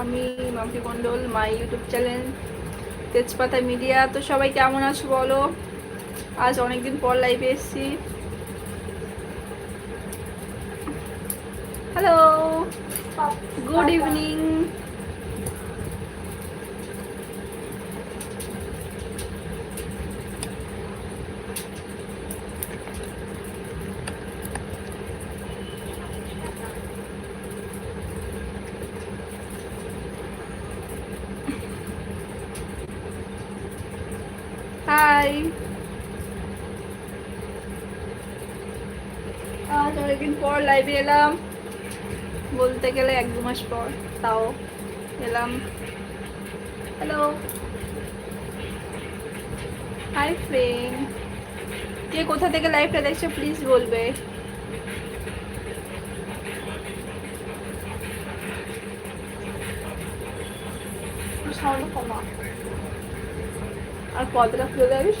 আমি Mampi Mondal my YouTube channel Tejpata media তো সবাই কেমন আছো বলো? আজ অনেকদিন পর লাইভে এসছি। হ্যালো গুড ইভিনিং হাই আজ অনেকদিন পর লাইভে এলাম। বলতে গেলে এক দু মাস পর, তাও এলাম। হ্যালো হাই ফ্রেন্ড কে কোথা থেকে লাইভটা দেখছ প্লিজ বলবে। আর পদটা খুলে দেবিস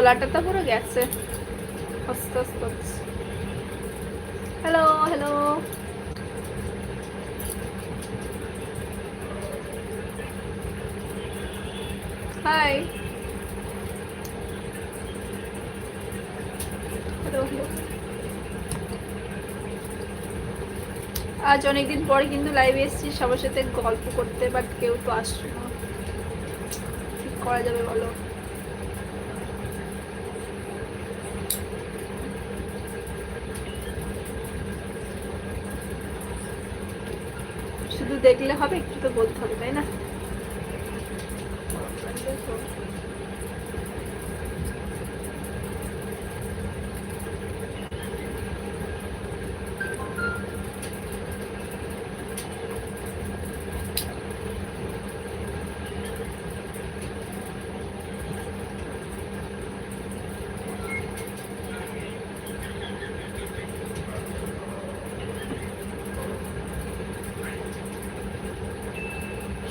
গলাটা তো পুরো গেছে। আস্তে আস্তে হ্যালো হ্যালো হাই আজ অনেকদিন পরে কিন্তু লাইভে এসেছি, সবার সাথে গল্প করতে বাট কেউ তো আসছে না। ঠিক করা যাবে বলো শুধু দেখলে হবে একটু তো বলতে হবে তাই না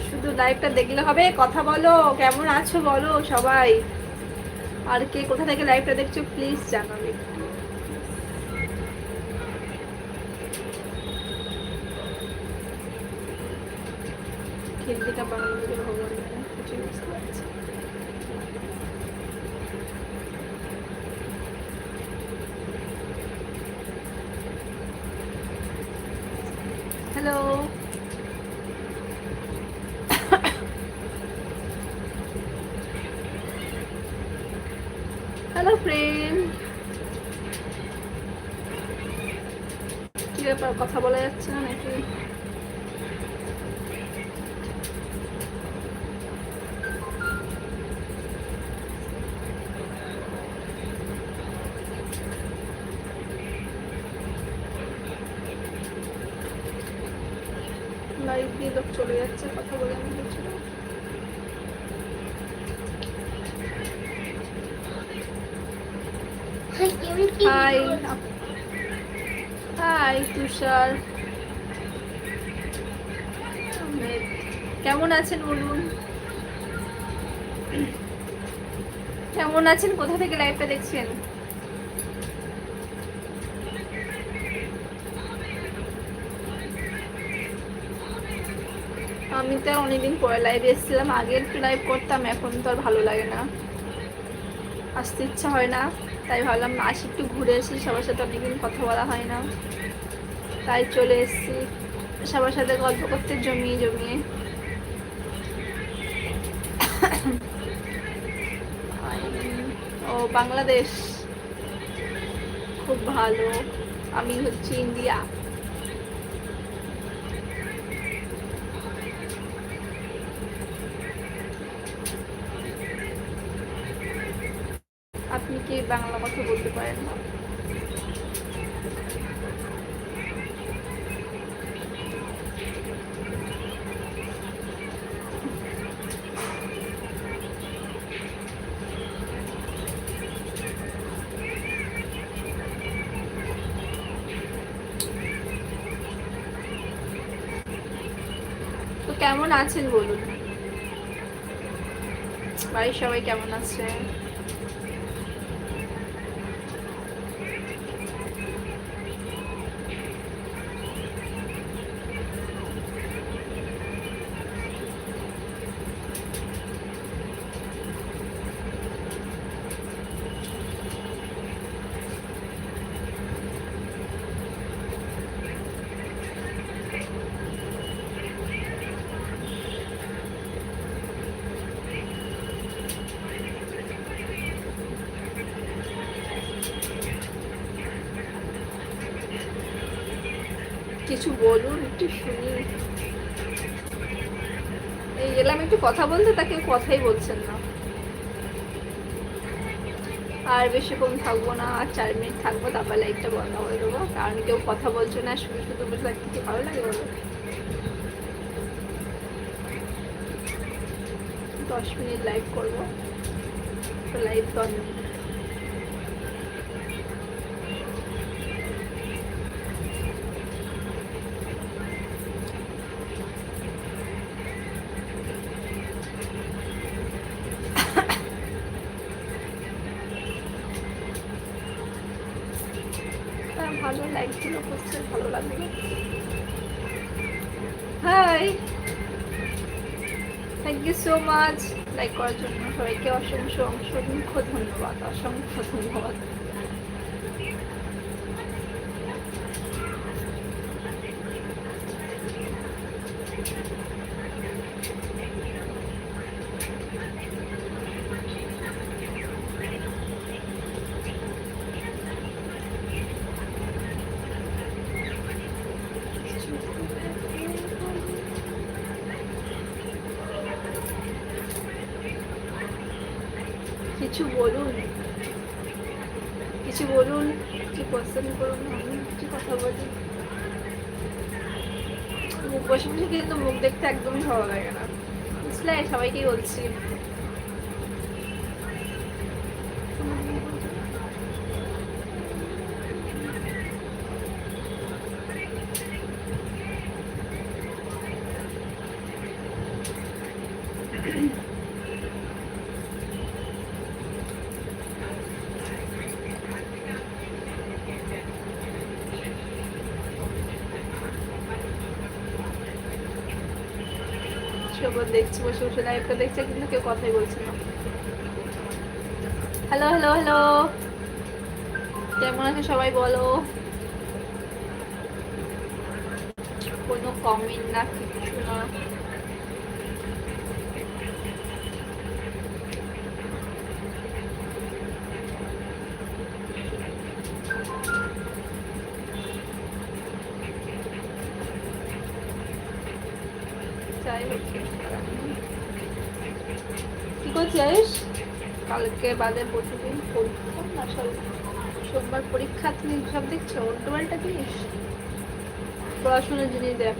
শুধু লাইভটা দেখলে হবে, কথা বলো, কেমন আছো বলো সবাই। আর কে কোথা থেকে লাইভটা দেখছ প্লিজ জানাবে হিন্দিটা বাংলা থেকে ভগবান জানে, কিছুই বুঝতে পারছি না। হ্যালো হ্যালো ফ্রেন্ড কি ব্যাপার? কথা বলা যাচ্ছে না নাকি? কেমন আছেন? কোথা থেকে লাইভটা দেখছেন? আমি তো অনেকদিন পরে লাইভ এসেছিলাম। আগে একটু লাইভ করতাম, এখন তো আর ভালো লাগে না। আসতে ইচ্ছা হয় না। তাই ভাবলাম আসি একটু ঘুরে আসি। সবার সাথে অনেকদিন কথা বলা হয় না। তাই চলে এসেছি। সবার সাথে গল্প করতে জমিয়ে জমিয়ে ও বাংলাদেশ। খুব ভালো। আমি হচ্ছি ইন্ডিয়া। আপনি কি বাংলা কথা বলতে পারেন না? আছেন বলুন? বাড়ির সবাই কেমন আছে? কিছু বলুন, একটু শুনি এই গেলাম একটু কথা বলতে, তাকে কথাই বলছেন না। আর বেশিক্ষণ থাকব না, আর চার মিনিট থাকব, তারপর লাইটটা বন্ধ করে দেবো। কারণ কেউ কথা বলছে না শুধু শুধু থাকতে কি ভালো লাগে বলো? দশ মিনিট লাইভ করব। লাইভ দশ মিনিট সো মাচ লাইক করার জন্য সবাইকে অসংখ্য অসংখ্য ধন্যবাদ অসংখ্য ধন্যবাদ। কিছু বলুন। কিছু বলুন কি কোশ্চেন করুন, আমি কিছু কথা বলি। মুখ বসে বসে কিন্তু মুখ দেখতে একদমই ভালো লাগে না। বুঝলে? সবাইকেই বলছি। সবার দেখছি, বসে বসে লাইভটা দেখছে, কিন্তু কেউ কথাই বলছে না। হ্যালো হ্যালো হ্যালো কেমন আছে সবাই বলো? কোনো কমেন্ট না যাই হোক কি করছিস কালকে বাদে প্রতিদিন পরীক্ষা, না সোমবার পরীক্ষা, তুমি সব দেখছ অন্য পাল্টা জিনিস পড়াশোনার জিনিস দেখ।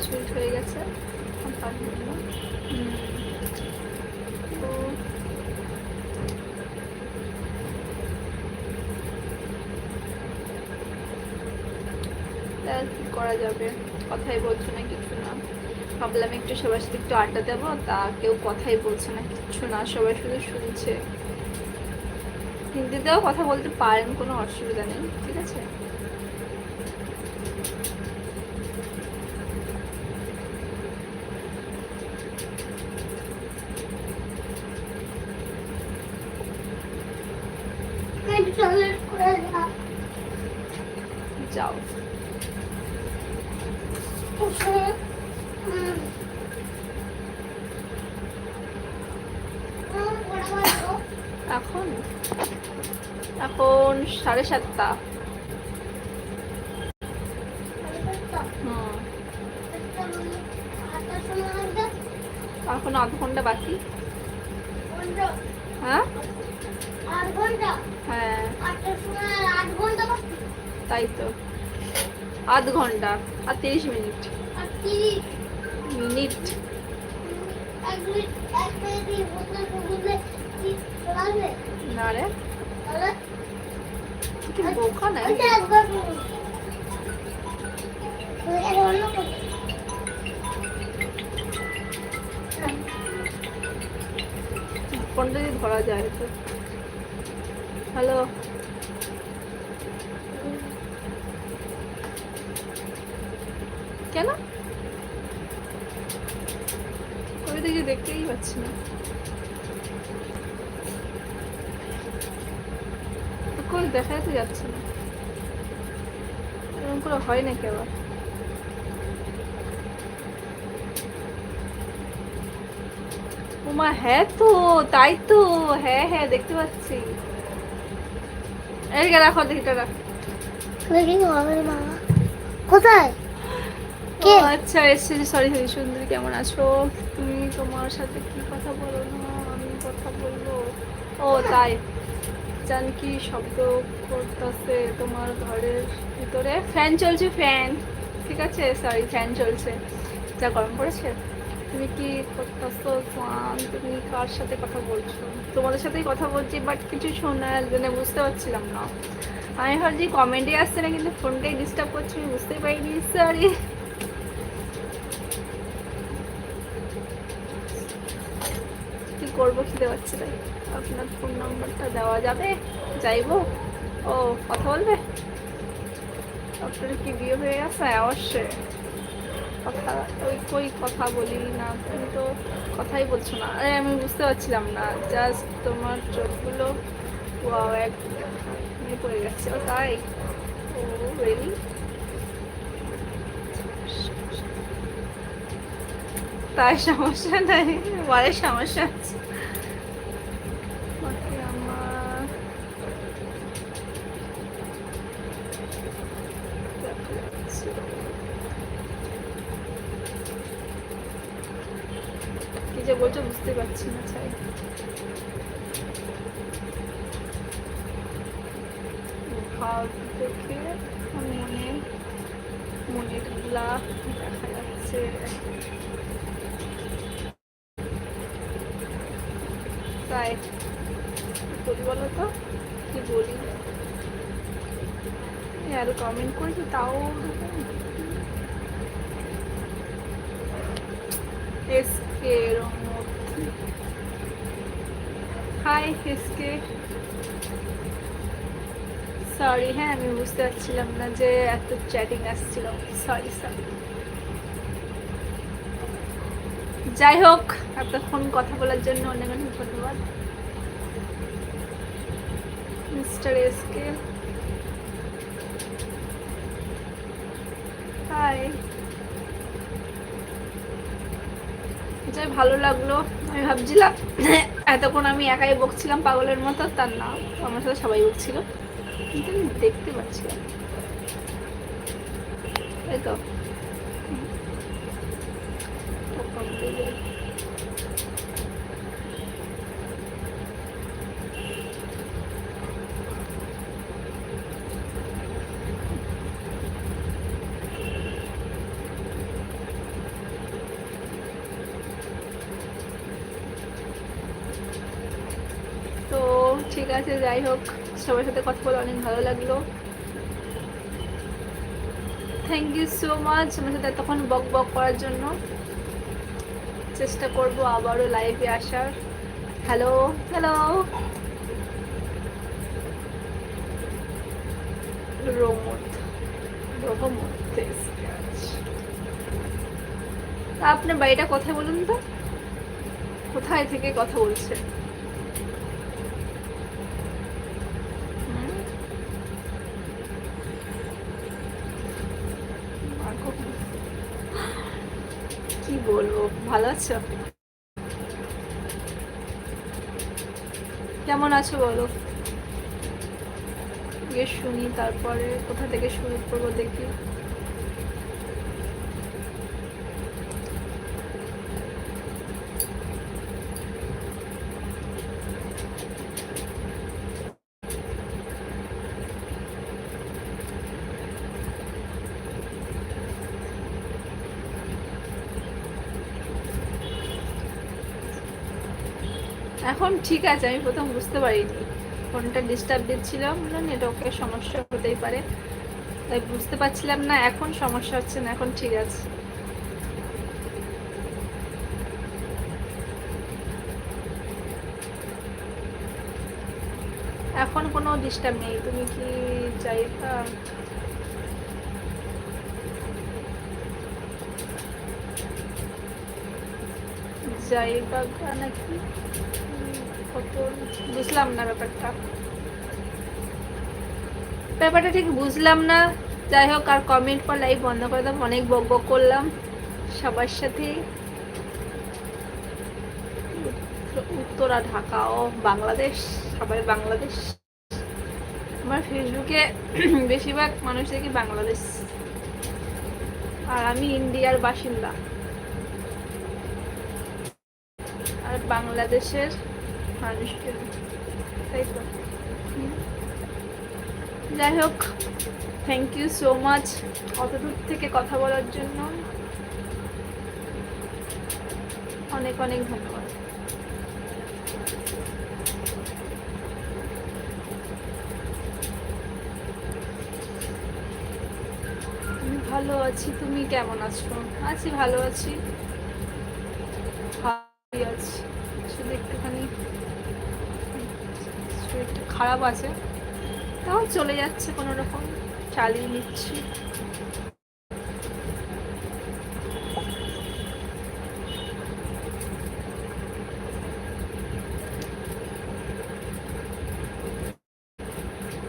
দশ হয়ে গেছে। কি করা যাবে? কথাই বলছো না, কিছু না। ভাবলাম একটু সবার সাথে একটু আড্ডা দেবো, তা কেউ কথাই বলছে না কিছু না, সবাই শুধু শুনছে। হিন্দিতেও কথা বলতে পারেন, কোনো অসুবিধা নেই, ঠিক আছে? এখন? এখন সাড়ে সাতটা। এখন আধ ঘণ্টা বাকি? হ্যাঁ? হ্যাঁ। তাই তো। আধ ঘণ্টা আর তিরিশ মিনিট। মিনিট। না রে। ফোনটা যদি ধরা যায় তো। হ্যালো কেন ওই দিকে দেখতেই পাচ্ছি কই দেখাই তো যাচ্ছে না। এরকম করে হয় নাকি আবার? ওমা হ্যাঁ তো, তাই তো হ্যাঁ হ্যাঁ দেখতে পাচ্ছি। এদিকে রাখো দিকটা রাখ কোথায়? আচ্ছা এসেছি। সরি সরি সুন্দরী, কেমন আছো? তুমি তোমার সাথে কি কথা বলো না? আমি কথা বলব। ও, তাই। জান কি শব্দ করতেছে তোমার ঘরের ভিতরে? ফ্যান চলছে ফ্যান ঠিক আছে? সরি ফ্যান চলছে। যা গরম পড়েছে? তুমি কি করতেছো তুমি কার সাথে কথা বলছো? তোমাদের সাথেই কথা বলছি বাট কিছু শোনার জন্য বুঝতে পারছিলাম না। আমি ভাবছি কমেন্টে আসছে না, কিন্তু ফোনটাই ডিস্টার্ব করছি, আমি বুঝতে পারিনি। সরি কি করব, খিদে পাচ্ছে তাই। আপনার ফোন নাম্বারটা দেওয়া যাবে, যাইবো। ও, কথা বলবে? আপনার কি বিয়ে হয়ে গেছে? অবশ্যই। কথা, ওই কই কথা বলি না, তুমি তো কথাই বলছো না। আরে, আমি বুঝতে পারছিলাম না। জাস্ট তোমার চোখগুলো এক নিয়ে পড়ে গেছে। ও, তাই? ও রেডি তাই সমস্যা নাই বলে সমস্যা আছে বাকি আমার দেখা যাচ্ছে। কি যে বলছো বুঝতে পারছি না চাই ভাব দেখে মনে মনেরগুলা তাই করি তো? কি বলি? আরও কমেন্ট করেছি, তাও এসকে হাই এসকে। সরি হ্যাঁ আমি বুঝতে পারছিলাম না যে এত চ্যাটিং আসছিল। সরি সরি যাই হোক এতক্ষণ কথা বলার জন্য অনেক অনেক ধন্যবাদ। Mister SK. হাই। যাই ভালো লাগল, আমি ভাবছিলাম, এতক্ষণ আমি একাই বকছিলাম পাগলের মতো, তার না আমার সাথে সবাই বকছিল। কিন্তু আমি দেখতে পাচ্ছিলাম এই তো তো complete। তো ঠিক আছে, যাই হোক, সবার সাথে কথা বলে অনেক ভালো লাগল। থ্যাংক ইউ সো মাচ আমার সাথে এতক্ষণ বক বক করার জন্য। চেষ্টা করব আবারও লাইভে আসার। হ্যালো হ্যালো আপনার বাড়িটা কোথায় বলুন তো? কোথায় থেকে কথা বলছে হুম? মাগো। কি বলব ভালো আছো? কেমন আছো বলো? গিয়ে শুনি তারপরে কোথা থেকে শুরু করব দেখি। এখন ঠিক আছে, আমি প্রথম বুঝতে পারিনি। ফোনটা ডিস্টার্ব দিচ্ছিলাম না নেটওয়ার্কের সমস্যা হতেই পারে। তাই বুঝতে পারছিলাম না, এখন সমস্যা হচ্ছে না, এখন ঠিক আছে। এখন কোনো ডিস্টার্ব নেই, তুমি কি চাইবা? জাইবাগা নাকি বুঝলাম না ব্যাপারটা। ব্যাপারটা ঠিক বুঝলাম না। যাই হোক, আর কমেন্ট পর লাইভ বন্ধ করে দাম অনেক বক বক করলাম সবার সাথে। উত্তরা ঢাকা ও বাংলাদেশ। সবাই বাংলাদেশ। আমার ফেসবুকে বেশিরভাগ মানুষ দেখি বাংলাদেশ। আর আমি ইন্ডিয়ার বাসিন্দা। আর বাংলাদেশের মানুষকে তাই তো। যাই হোক থ্যাংক ইউ সো মাচ অত দূর থেকে কথা বলার জন্য। অনেক অনেক ধন্যবাদ। ভালো আছি, তুমি কেমন আছো? আছি, ভালো আছি। খারাপ আছে। তাও চলে যাচ্ছে কোনো রকম চালিয়ে নিচ্ছি।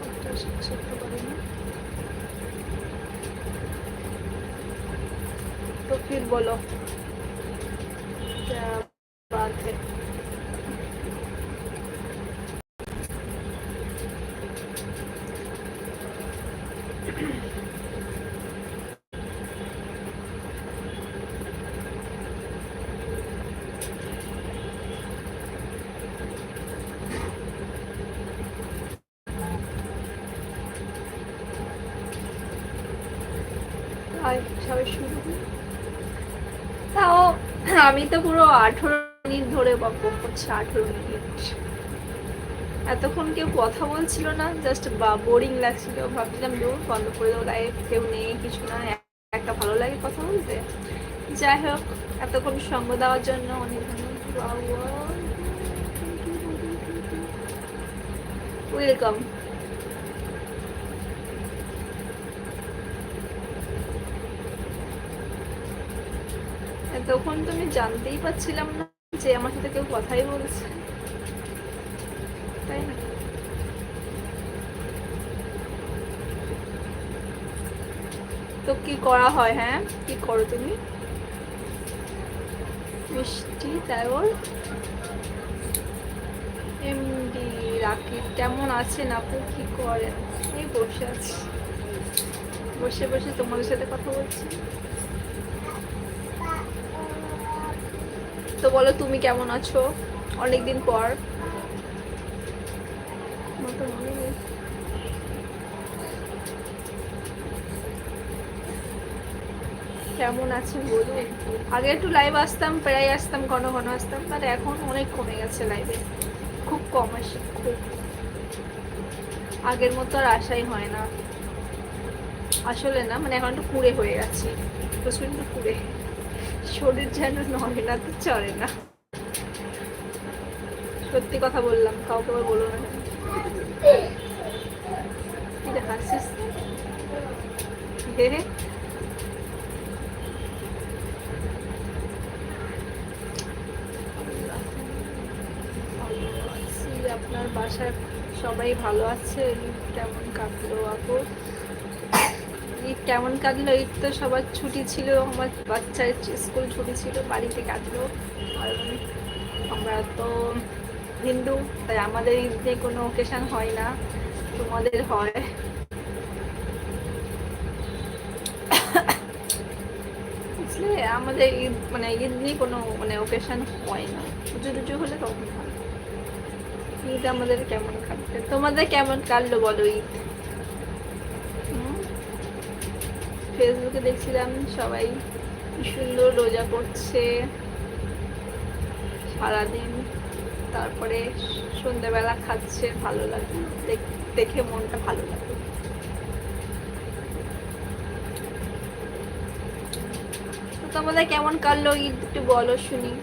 ওটা শেষ আমি তো পুরো আঠেরো মিনিট ধরে বক করছি, আঠেরো মিনিট। এতক্ষণ কেউ কথা বলছিল না জাস্ট বা বোরিং লাগছিল। ভাবছিলাম, দূর, বন্ধ করে দেবো লাইভ কেউ নেই, কিছু না, একটা ভালো লাগে কথা বলতে। যাই হোক, এতক্ষণ সঙ্গ দেওয়ার জন্য অনেক ধন্যবাদ। ওয়েলকাম তখন তো আমি জানতেই পারছিলাম না যে আমার সাথে কেউ কথাই বলছে। তাই না? তো কি করা হয় হ্যাঁ? কি করো তুমি? মিষ্টি তাইওর এমডি রাকিব কেমন আছেন আপু? কি করেন? এই বসে আছি। বসে বসে তোমাদের সাথে কথা বলছি। তো বলো, তুমি কেমন আছো? অনেকদিন পর। মনে। কেমন আছেন বলুন? আগে একটু লাইভ আসতাম, প্রায় আসতাম, ঘন ঘন আসতাম বাট এখন অনেক কমে গেছে লাইভে খুব কম আসে। খুব আগের মতো আর আশাই হয় না। আসলে না মানে এখন একটু কুড়ে হয়ে গেছে। প্রচণ্ড কুড়ে শরীর যেন নড়ে না তো চড়ে না। সত্যি কথা বললাম কাউকে আবার বলো না। কি রে, হাসছিস হে হে। আপনার বাসায় সবাই ভালো আছে কেমন কাটলো আপু? ঈদ কেমন কাটলো? ঈদ তো সবার ছুটি ছিল, আমার বাচ্চার স্কুল ছুটি ছিল বাড়িতে কাটলো আমরা তো হিন্দু, তাই আমাদের ঈদে কোনো ওকেশন হয় না, তোমাদের হয়। বুঝলে, আমাদের ঈদ মানে ঈদ নিয়ে কোনো মানে ওকেশন হয় না। পুজো টুজো হলে তখন হয়। ঈদ আমাদের কেমন কাটবে তোমাদের কেমন কাটলো বলো ঈদ? ফেসবুকে দেখছিলাম সবাই কি সুন্দর রোজা করছে। সারাদিন তারপরে সন্ধ্যেবেলা খাচ্ছে, ভালো লাগে, দেখ- মনটা ভালো লাগে। তোমাদের কেমন কাটলো? ঈদ একটু বলো শুনি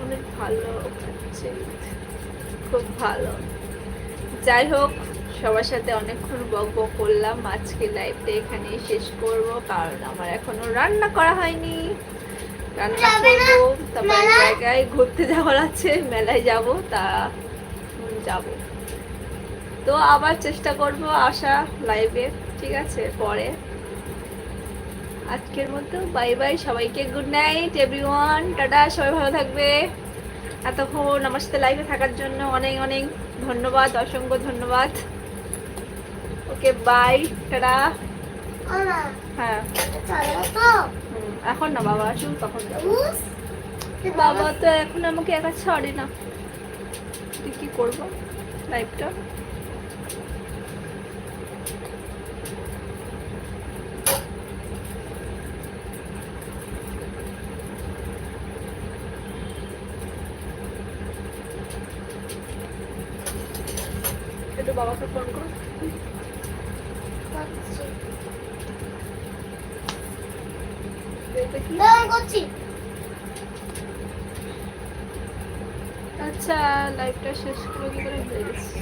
অনেক ভালো খুব ভালো। যাই হোক সবার সাথে অনেকক্ষণ বক বক করলাম আজকে লাইভটা এখানেই শেষ করব কারণ আমার এখনও রান্না করা হয়নি। রান্না করব তারপরে? জায়গায় ঘুরতে যাওয়ার আছে মেলায় যাব তা যাব। তো আবার চেষ্টা করব আসা লাইভে ঠিক আছে পরে। আজকের মতো বাই বাই সবাইকে গুড নাইট এভরিওয়ান টাটা সবাই ভালো থাকবে। এতক্ষণ আমার সাথে লাইভে থাকার জন্য অনেক অনেক ধন্যবাদ অসংখ্য ধন্যবাদ। Okay bye tata. হ্যাঁ। এখন না বাবা আসুন তখন বাবা তো এখন আমাকে একা ছাড়ে না। তুই কি করব? লাইভটা একটু বাবাকে ফোন কর করছি। দেখি দাঁড়ান, করছি আচ্ছা লাইভটা শেষ করে কি করে ভুলে গেছি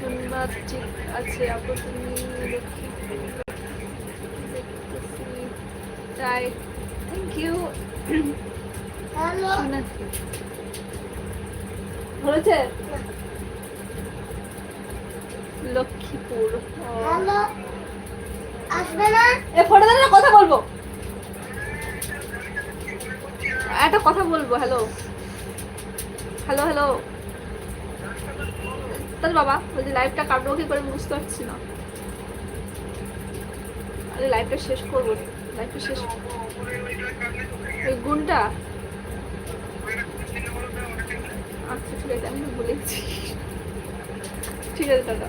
ধন্যবাদ ঠিক আছে আপু তুমি লক্ষ্মীপুর দেখতেছি থ্যাংক ইউ হ্যালো শোনা হয়েছে লক্ষ্মীপুর। হ্যালো আসবে না? এ ফটো না কথা বলব। একটা কথা বলব হ্যালো হ্যালো হ্যালো তাহলে বাবা বলছি লাইভটা কাটবো কি করে বুঝতে পারছি না। আরে লাইভটা শেষ করব। লাইভটা শেষ। ওই গুণটা? আচ্ছা ঠিক আছে আমি বলেছি ঠিক আছে দাদা